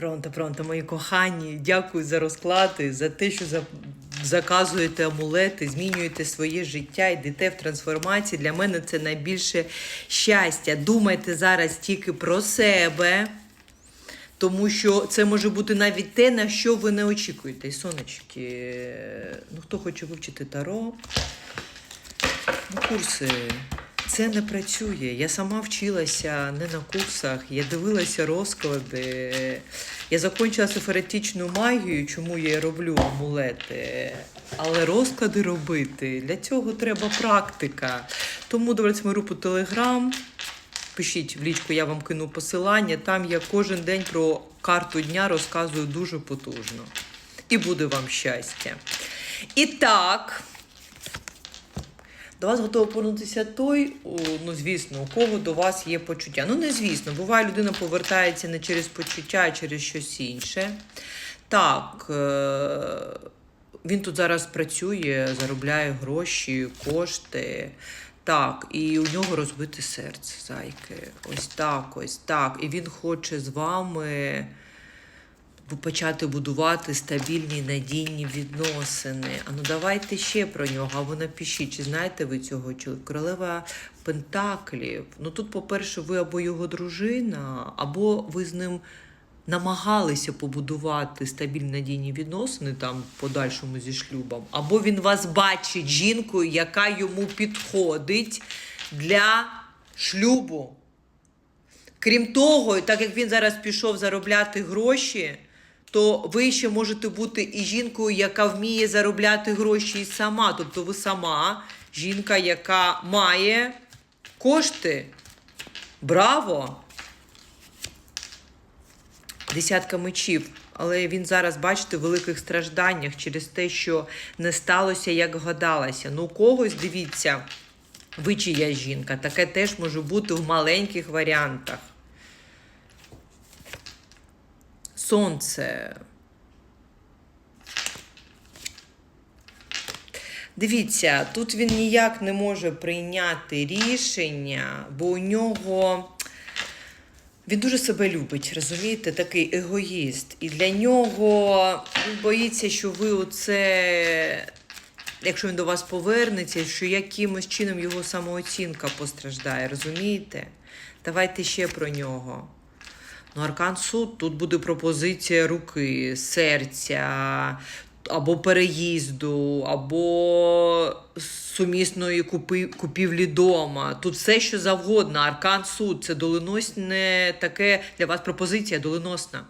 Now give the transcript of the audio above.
Пронто, пронто, мої кохані, дякую за розклади, за те, що за... заказуєте амулети, змінюєте своє життя, йдете в трансформації. Для мене це найбільше щастя. Думайте зараз тільки про себе, тому що це може бути навіть те, на що ви не очікуєте. І сонечки, ну хто хоче вивчити таро, ну, курси. Це не працює. Я сама вчилася не на курсах, я дивилася розклади. Я закінчила сеферетичну магію, чому я роблю амулети. Але розклади робити для цього треба практика. Тому дивіться мою групу Телеграм. Пишіть в лічку, я вам кину посилання. Там я кожен день про карту дня розказую дуже потужно. І буде вам щастя. І так. До вас готовий повернутися той, ну звісно, у кого до вас є почуття. Ну, не звісно, буває, людина повертається не через почуття, а через щось інше. Так, е- він тут зараз працює, заробляє гроші, кошти. Так, і у нього розбите серце, зайки. Ось так, ось так. І він хоче з вами почати будувати стабільні надійні відносини. А ну давайте ще про нього. А ви напишіть, чи знаєте ви цього чоловіка? Королева Пентаклів. Ну тут, по-перше, ви або його дружина, або ви з ним намагалися побудувати стабільні надійні відносини там подальшому зі шлюбом, або він вас бачить жінкою, яка йому підходить для шлюбу. Крім того, так як він зараз пішов заробляти гроші, то ви ще можете бути і жінкою, яка вміє заробляти гроші сама. Тобто ви сама жінка, яка має кошти. Браво! Десятка мечів. Але він зараз, бачите, в великих стражданнях через те, що не сталося, як гадалося. Ну, когось, дивіться, ви чия жінка. Таке теж може бути в маленьких варіантах. Сонце. Дивіться, тут він ніяк не може прийняти рішення, бо у нього. Він дуже себе любить, розумієте, такий егоїст. І для нього він боїться, що ви оце, якщо він до вас повернеться, що якимось чином його самооцінка постраждає, розумієте? Давайте ще про нього. Ну, Аркан суд, тут буде пропозиція руки, серця, або переїзду, або сумісної купи, купівлі дома. Тут все, що завгодно. Аркан суд це доленосне таке для вас пропозиція доленосна.